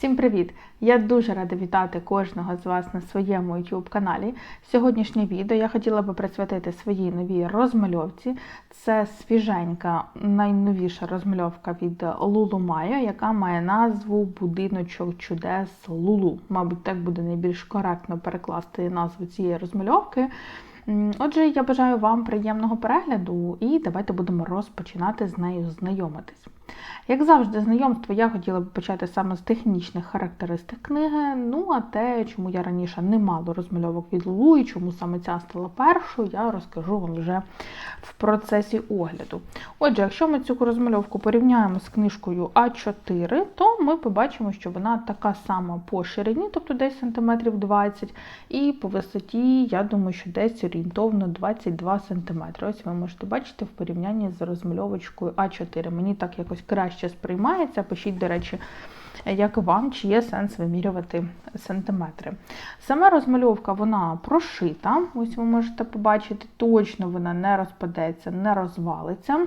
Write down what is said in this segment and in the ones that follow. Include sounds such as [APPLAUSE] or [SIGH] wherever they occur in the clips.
Всім привіт! Я дуже рада вітати кожного з вас на своєму YouTube каналі. Сьогоднішнє відео я хотіла би присвятити своїй новій розмальовці. Це свіженька, найновіша розмальовка від Лулу Майо, яка має назву Будиночок чудес Лулу. Мабуть, так буде найбільш коректно перекласти назву цієї розмальовки. Отже, я бажаю вам приємного перегляду і давайте будемо розпочинати з нею знайомитись. Як завжди, знайомство я хотіла б почати саме з технічних характеристик книги. Ну а те, чому я раніше не мала розмальовок від Лулу і чому саме ця стала першою, я розкажу вам вже в процесі огляду. Отже, якщо ми цю розмальовку порівняємо з книжкою А4, то ми побачимо, що вона така сама по ширині, тобто десь см 20 і по висоті, я думаю, що десь орієнтовно 22 см. Ось ви можете бачити в порівнянні з розмальовочкою А4. Мені так якось краще сприймається. Пишіть, до речі, як вам, чи є сенс вимірювати сантиметри. Сама розмальовка вона прошита. Ось ви можете побачити, точно вона не розпадеться, не розвалиться.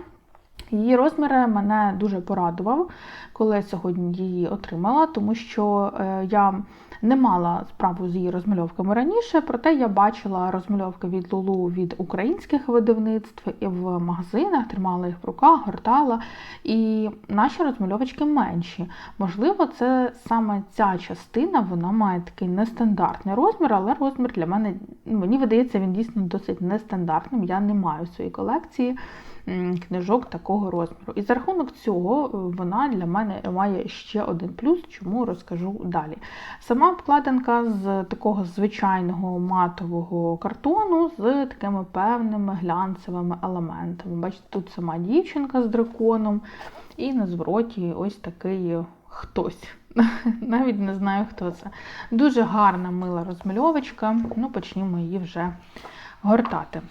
Її розміри мене дуже порадував, коли я сьогодні її отримала, тому що е, я не мала справу з її розмальовками раніше, проте я бачила розмальовки від Лулу від українських видавництв і в магазинах, тримала їх в руках, гортала. І наші розмальовочки менші. Можливо, це саме ця частина, вона має такий нестандартний розмір, але розмір для мене, мені видається, він дійсно досить нестандартним. Я не маю в своїй колекції книжок такого розміру. І за рахунок цього вона для мене має ще один плюс, чому розкажу далі. Сама обкладинка з такого звичайного матового картону з такими певними глянцевими елементами. Бачите, тут сама дівчинка з драконом, і на звороті ось такий хтось. [LAUGHS] Навіть не знаю, хто це. Дуже гарна мила розмальовочка. Ну, почнімо її вже гортати.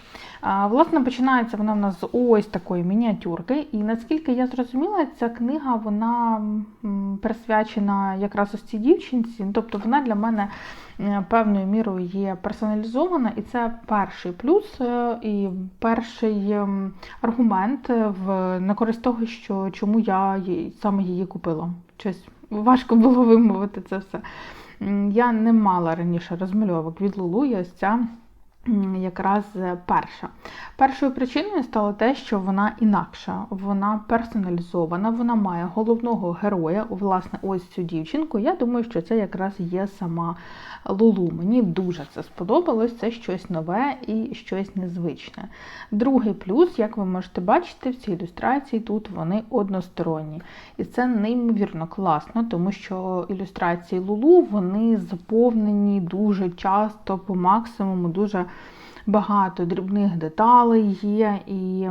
Власне, починається вона в нас з ось такої мініатюрки. І наскільки я зрозуміла, ця книга вона присвячена якраз ось цій дівчинці. Тобто вона для мене е, певною мірою є персоналізована, і це перший плюс е, і перший аргумент в на користь того, що чому я її, саме її купила. Щось важко було вимовити це все. Я не мала раніше розмальовок від Лулу, і ось ця якраз перша. Першою причиною стало те, що вона інакша, вона персоналізована, вона має головного героя, власне, ось цю дівчинку. Я думаю, що це якраз є сама Лулу. Мені дуже це сподобалось, це щось нове і щось незвичне. Другий плюс, як ви можете бачити, в цій ілюстрації тут вони односторонні. І це неймовірно класно, тому що ілюстрації Лулу вони заповнені дуже часто, по максимуму, дуже багато дрібних деталей є. і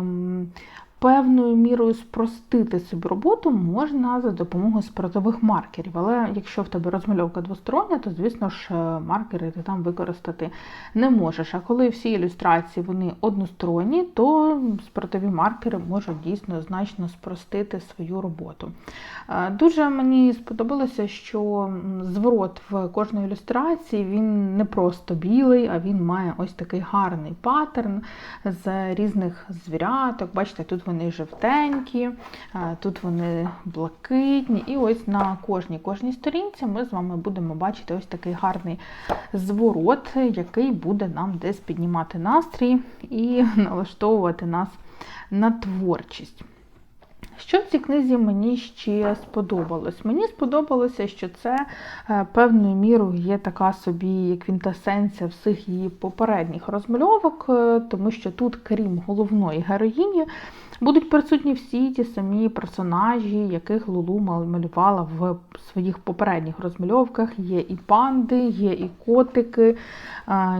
певною мірою спростити собі роботу можна за допомогою спиртових маркерів. Але якщо в тебе розмальовка двостороння, то, звісно ж, е, маркери ти там використати не можеш. А коли всі ілюстрації вони односторонні, то спиртові маркери можуть дійсно значно спростити свою роботу. Е, дуже мені сподобалося, що зворот в кожної ілюстрації він не просто білий, а він має ось такий гарний паттерн з різних звіряток. Бачите, тут вони жовтенькі, тут вони блакитні. І ось на кожній кожній сторінці ми з вами будемо бачити ось такий гарний зворот, який буде нам десь піднімати настрій і [LAUGHS] налаштовувати нас на творчість. Що в цій книзі мені ще сподобалось? Мені сподобалося, що це е, певною мірою є така собі квінтесенція всіх її попередніх розмальовок, е, тому що тут, крім головної героїні, Будуть присутні всі ті самі персонажі, яких Лулу малювала в своїх попередніх розмальовках. Є і панди, є і котики,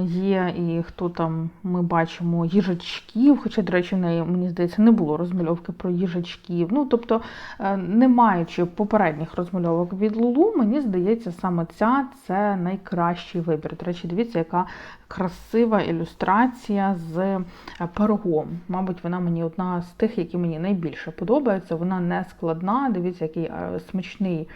є і хто там ми бачимо їжачків. Хоча, до речі, в неї, мені здається, не було розмальовки про їжачків. Ну, тобто, е, не маючи попередніх розмальовок від Лулу, мені здається, саме ця це найкращий вибір. До речі, дивіться, яка красива ілюстрація з е, пирогом. Мабуть, вона мені одна з тих тих, які мені найбільше подобаються. Вона не складна. Дивіться, який е, смачний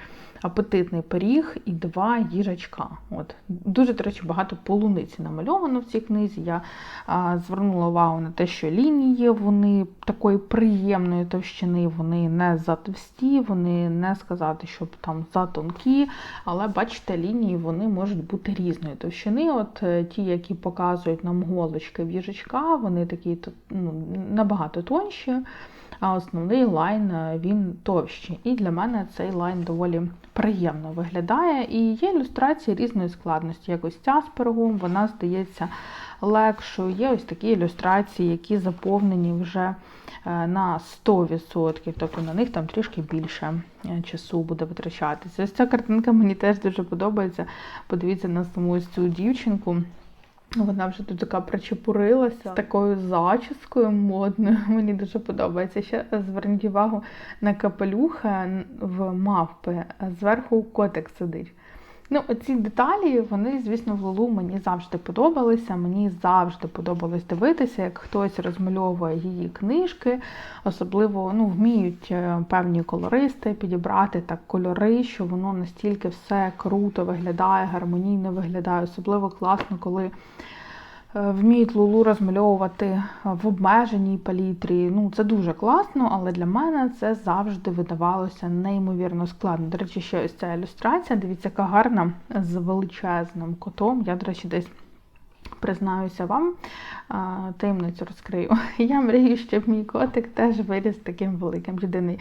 апетитний пиріг і два їжачка. От. Дуже, до речі, багато полуниці намальовано в цій книзі. Я а, звернула увагу на те, що лінії вони такої приємної товщини, вони не затовсті, вони не сказати, щоб там затонкі, але бачите, лінії вони можуть бути різної товщини. От е, ті, які показують нам голочки в їжачка, вони такі ну, набагато тонші а основний лайн е, він товщий. І для мене цей лайн доволі приємно виглядає. І є ілюстрації різної складності. Якось ця з пирогом, вона здається легшою. Є ось такі ілюстрації, які заповнені вже е, на 100%, тобто на них там трішки більше е, часу буде витрачатися. Ось ця картинка мені теж дуже подобається. Подивіться на саму ось цю дівчинку. Вона вже тут така причепурилася з такою зачіскою модною. [LAUGHS] Мені дуже подобається. Ще зверніть увагу на капелюха в мавпи. Зверху котик сидить. Ну, оці деталі, вони, звісно, в Лулу мені завжди подобалися. Мені завжди подобалось дивитися, як хтось розмальовує її книжки, особливо ну, вміють е, певні колористи підібрати так кольори, що воно настільки все круто виглядає, гармонійно виглядає. Особливо класно, коли вміють лулу розмальовувати в обмеженій палітрі. Ну, Це дуже класно, але для мене це завжди видавалося неймовірно складно. До речі, ще ось ця ілюстрація, дивіться, яка гарна з величезним котом. Я, до речі, десь признаюся вам, таємницю розкрию. [LAUGHS] Я мрію, щоб мій котик теж виріс таким великим. Єдиний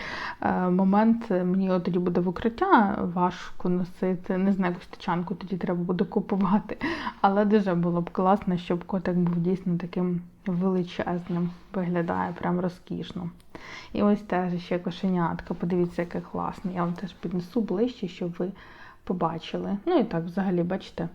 момент мені от тоді буде в укриття важко носити. Не знаю, якусь тачанку тоді треба буде купувати. Але дуже було б класно, щоб котик був дійсно таким величезним. Виглядає прям розкішно. І ось теж ще кошенятка. Подивіться, яке класне. Я вам теж піднесу ближче, щоб ви побачили. Ну і так, взагалі, бачите.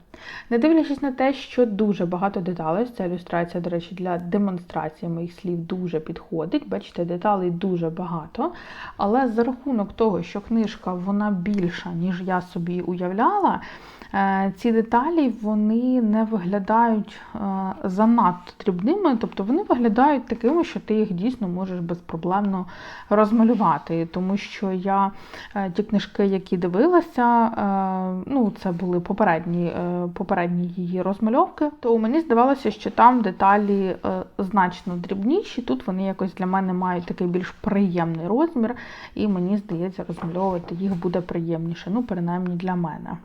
Не дивлячись на те, що дуже багато деталей, ця ілюстрація, до речі, для демонстрації моїх слів дуже підходить. Бачите, деталей дуже багато. Але за рахунок того, що книжка вона більша, ніж я собі уявляла, ці деталі вони не виглядають е, занадто дрібними, тобто вони виглядають такими, що ти їх дійсно можеш безпроблемно розмалювати. Тому що я е, ті книжки, які дивилася, ну це були попередні попередні її розмальовки, то мені здавалося, що там деталі значно дрібніші. Тут вони якось для мене мають такий більш приємний розмір, і мені здається, розмальовувати їх буде приємніше, ну, принаймні для мене.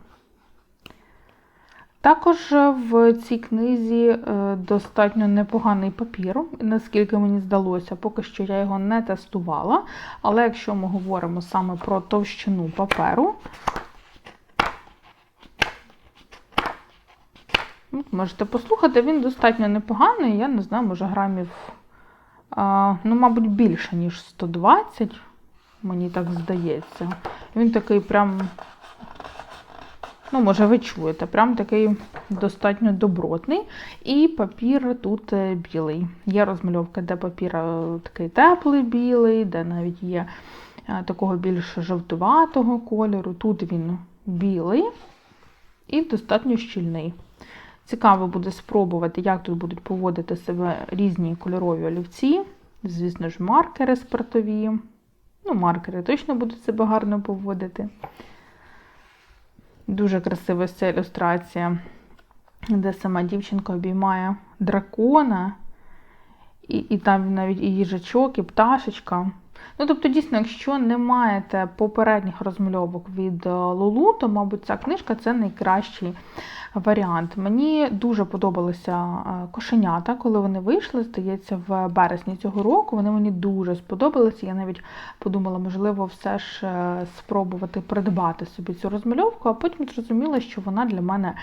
Також в цій книзі е, достатньо непоганий папір, наскільки мені здалося, поки що я його не тестувала. Але якщо ми говоримо саме про товщину паперу, можете послухати, він достатньо непоганий, я не знаю, може грамів, ну, мабуть, більше, ніж 120, мені так здається. Він такий прям Ну, може, ви чуєте, прям такий достатньо добротний. І папір тут е, білий. Є розмальовка, де папір е, такий теплий білий, де навіть є е, такого більш жовтуватого кольору. Тут він білий і достатньо щільний. Цікаво буде спробувати, як тут будуть поводити себе різні кольорові олівці. Звісно ж, маркери спиртові. Ну, маркери точно будуть себе гарно поводити. Дуже красива ця ілюстрація, де сама дівчинка обіймає дракона, і і там навіть і їжачок, і пташечка. Ну, тобто, дійсно, якщо не маєте попередніх розмальовок від Лулу, то, мабуть, ця книжка це найкращий варіант. Мені дуже подобалися е, кошенята, коли вони вийшли, здається, в березні цього року. Вони мені дуже сподобалися. Я навіть подумала, можливо, все ж е, спробувати придбати собі цю розмальовку, а потім зрозуміла, що вона для мене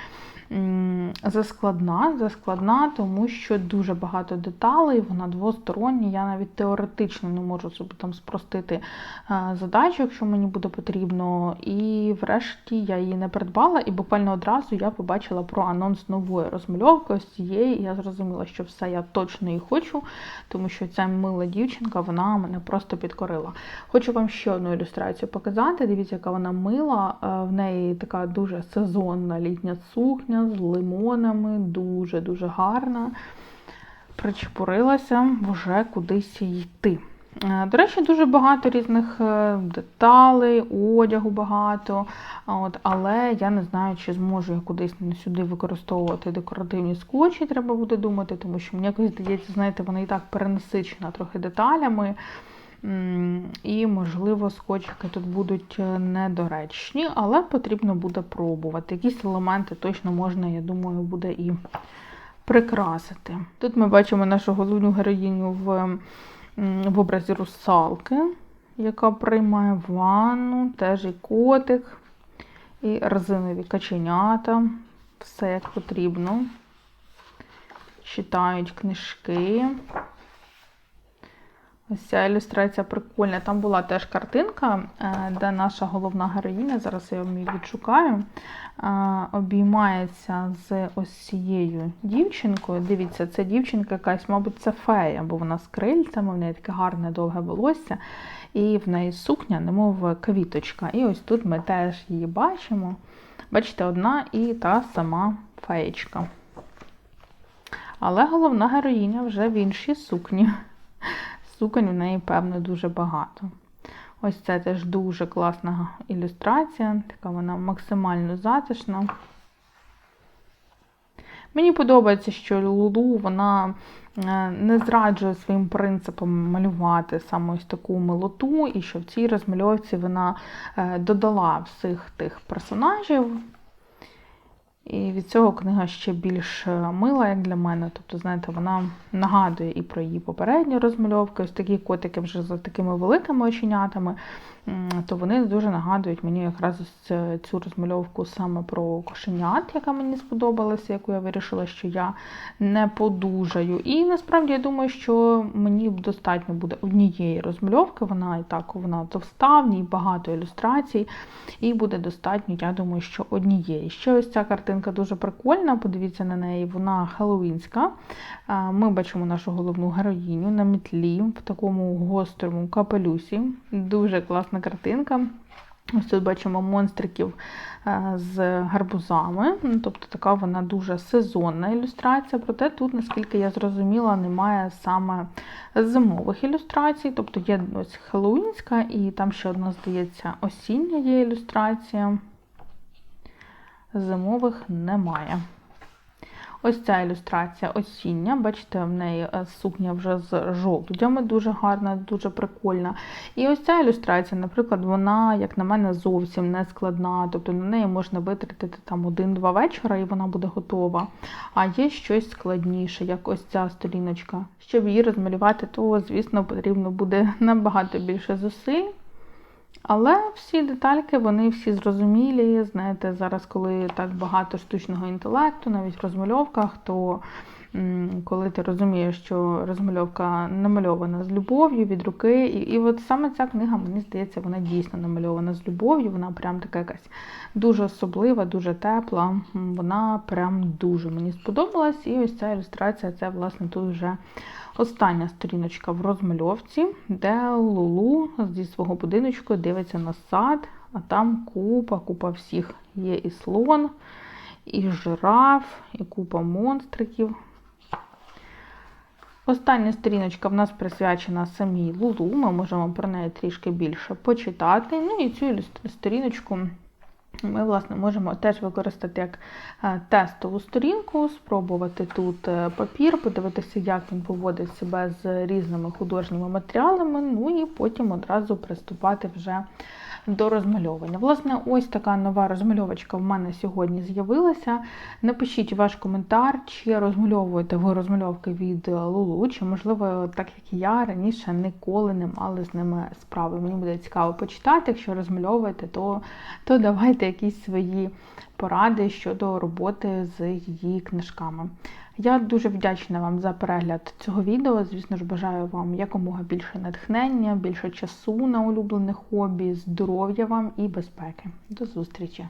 заскладна, заскладна, тому що дуже багато деталей, вона двостороння. Я навіть теоретично не можу собі там спростити е, задачу, якщо мені буде потрібно. І врешті я її не придбала, і буквально одразу я побачила про анонс нової розмальовки ось цієї, і я зрозуміла, що все я точно її хочу, тому що ця мила дівчинка, вона мене просто підкорила. Хочу вам ще одну ілюстрацію показати. Дивіться, яка вона мила, е, в неї така дуже сезонна літня сукня з лимонами, дуже-дуже гарна. Причепурилася вже кудись йти. Е, До речі, дуже багато різних е, деталей, одягу багато. От, але я не знаю, чи зможу я кудись сюди використовувати декоративні скотчі, треба буде думати, тому що мені якось здається, знаєте, вона і так перенасичена трохи деталями. І, можливо, скотчики тут будуть е, недоречні, але потрібно буде пробувати. Якісь елементи точно можна, я думаю, буде і прикрасити. Тут ми бачимо нашу головну героїню в, в образі русалки, яка приймає ванну, теж і котик, і резинові каченята. Все як потрібно. Читають книжки. Ось ця ілюстрація прикольна. Там була теж картинка, е, де наша головна героїня, зараз я її відшукаю, е, обіймається з ось цією дівчинкою. Дивіться, це дівчинка якась, мабуть, це фея, бо вона з крильцями, в неї таке гарне довге волосся, і в неї сукня, немов квіточка. І ось тут ми теж її бачимо. Бачите, одна і та сама феєчка. Але головна героїня вже в іншій сукні. Суконь в неї, певно, дуже багато. Ось це теж дуже класна ілюстрація, така вона максимально затишна. Мені подобається, що Лулу вона е, не зраджує своїм принципом малювати саме ось таку милоту, і що в цій розмальовці вона е, додала всіх тих персонажів. І від цього книга ще більш е, мила, як для мене. Тобто, знаєте, вона нагадує і про її попередні розмальовки. Ось такі котики вже за такими великими оченятами, то вони дуже нагадують мені якраз цю розмальовку саме про кошенят, яка мені сподобалася, яку я вирішила, що я не подужаю. І насправді я думаю, що мені достатньо буде однієї розмальовки. Вона і так вона товста, в ній багато ілюстрацій, і буде достатньо, я думаю, що однієї. Ще ось ця картинка дуже прикольна. Подивіться на неї, вона хеллоуінська. Ми бачимо нашу головну героїню на мітлі в такому гострому капелюсі. Дуже класна картинка. Ось тут бачимо монстриків е, з гарбузами. Ну, Тобто така вона дуже сезонна ілюстрація. Проте тут, наскільки я зрозуміла, немає саме зимових ілюстрацій. Тобто є ось хеллоуінська, і там ще одна, здається, осіння є ілюстрація. Зимових немає. Ось ця ілюстрація осіння. Бачите, в неї е, сукня вже з жовтнями, дуже гарна, дуже прикольна. І ось ця ілюстрація, наприклад, вона, як на мене, зовсім не складна. Тобто на неї можна витратити там один-два вечора, і вона буде готова. А є щось складніше, як ось ця сторіночка. Щоб її розмалювати, то, звісно, потрібно буде [LAUGHS] набагато більше зусиль. Але всі детальки, вони всі зрозумілі. Знаєте, зараз, коли так багато штучного інтелекту, навіть в розмальовках, то коли ти розумієш, що розмальовка намальована з любов'ю від руки, і, і от саме ця книга, мені здається, вона дійсно намальована з любов'ю, вона прям така якась дуже особлива, дуже тепла. Вона прям дуже мені сподобалась. І ось ця ілюстрація, це, власне, тут вже Остання сторіночка в розмальовці, де Лулу зі свого будиночку дивиться на сад, а там купа, купа всіх. Є і слон, і жираф, і купа монстриків. Остання сторіночка в нас присвячена самій Лулу. Ми можемо про неї трішки більше почитати. Ну і цю сторіночку ми, власне, можемо теж використати як е, тестову сторінку, спробувати тут е, папір, подивитися, як він поводить себе з різними художніми матеріалами, ну і потім одразу приступати вже до розмальовування. Власне, ось така нова розмальовочка в мене сьогодні з'явилася. Напишіть ваш коментар, чи розмальовуєте ви розмальовки від Лулу, чи, можливо, так як і я раніше ніколи не мали з ними справи. Мені буде цікаво почитати. Якщо розмальовуєте, то, то давайте якісь свої поради щодо роботи з її книжками. Я дуже вдячна вам за перегляд цього відео. Звісно ж, бажаю вам якомога більше натхнення, більше часу на улюблене хобі, здоров'я вам і безпеки. До зустрічі!